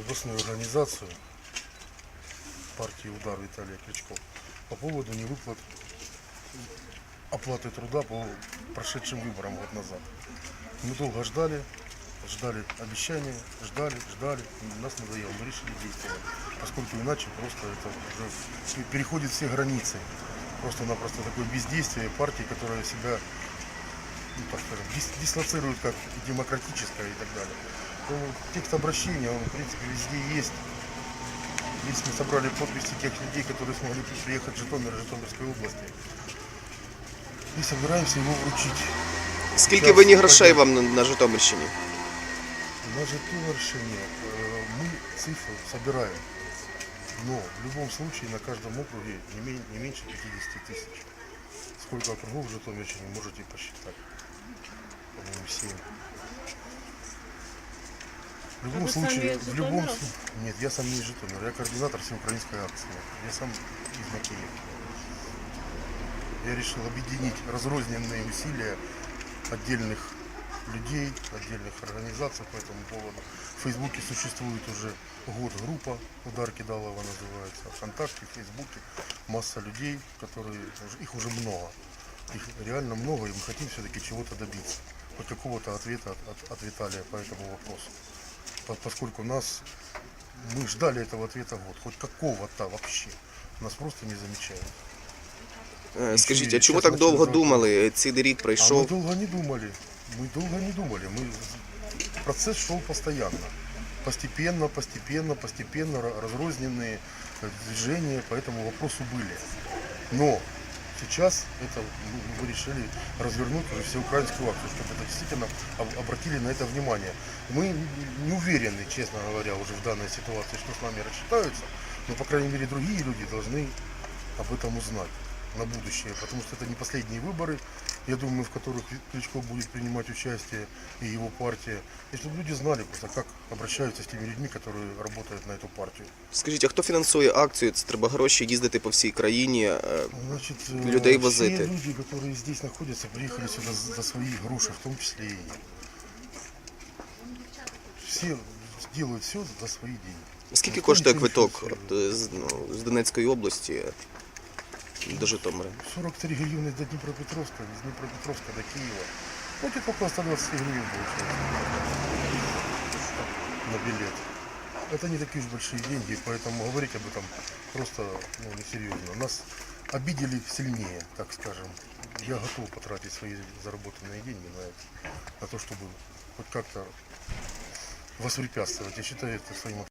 областную организацию партии «Удар» Виталия Кличко по поводу невыплат оплаты труда по прошедшим выборам год назад. Мы долго ждали, ждали обещания, ждали, ждали. Нас надоело, мы решили действовать, поскольку иначе просто это уже переходит все границы. Просто-напросто такое бездействие партии, которая себя ну, так скажем, дис- дислоцирует как демократическое и так далее. То текст обращения, он, в принципе, везде есть. Здесь мы собрали подписи тех людей, которые смогли приехать в Житомир и Житомирской области. И собираемся его вручить. Скільки Зараз винні грошей таке. вам на, на Житомирщині? На Житомирщине э, мы цифру собираем. Но в любом случае на каждом округе не, мен- не меньше 50 тысяч. Сколько округов в Житомирщине можете посчитать. По-моему, 7. В любом случае, в любом су- Нет, я сам не из Житомира, я координатор всеукраинской акции. Я сам из Макеевки. Я решил объединить разрозненные усилия отдельных людей, отдельных организаций по этому поводу. В Фейсбуке существует уже год группа «Удар Кидалова» называется. Вконтакте, в Фейсбуке масса людей, которые, их уже много. Их реально много, и мы хотим все-таки чего-то добиться. Хоть какого-то ответа от, от- от Виталия по этому вопросу По- Поскольку нас, мы ждали этого ответа год, хоть какого-то вообще. Нас просто не замечают. Е, Скажіть, ще а чому щас так довго начну думали? Цілий рік А мы пройшов. долго не думали. Мы долго не думали. Мы... Процесс шел постоянно. Постепенно, постепенно, постепенно ра- разрозненные э, движения по этому вопросу были. Но сейчас это мы решили развернуть уже всеукраинскую акцию, чтобы это действительно об- обратили на это внимание. Мы не уверены, честно говоря, уже в данной ситуации, что с нами рассчитаются, но, по крайней мере, другие люди должны об этом узнать на будущее, потому что это не последние выборы, я думаю, в которых Кличко будет принимать участие и его партия. И чтобы люди знали просто, как обращаются с теми людьми, которые работают на эту партию. Скажіть, а хто фінансує акцію? Це треба гроші їздити по всій країні. е, Значит, э, Людей все возити. люди, которые здесь находятся, приехали сюда за за свои гроши, в том числе и я. Все делают все за свои деньги. Скільки Ніхто коштує нічого не квиток фінансує. от, з, ну, з Донецької області до Житомира? 43 гривны до Днепропетровска, из Днепропетровска до Киева. Ну, где-то около 120 гривен получается. На билет. Это не такие уж большие деньги, поэтому говорить об этом просто ну, несерьезно. Нас обидели сильнее, так скажем. Я готов потратить свои заработанные деньги на это, на то, чтобы хоть как-то воспрепятствовать. Я считаю это своим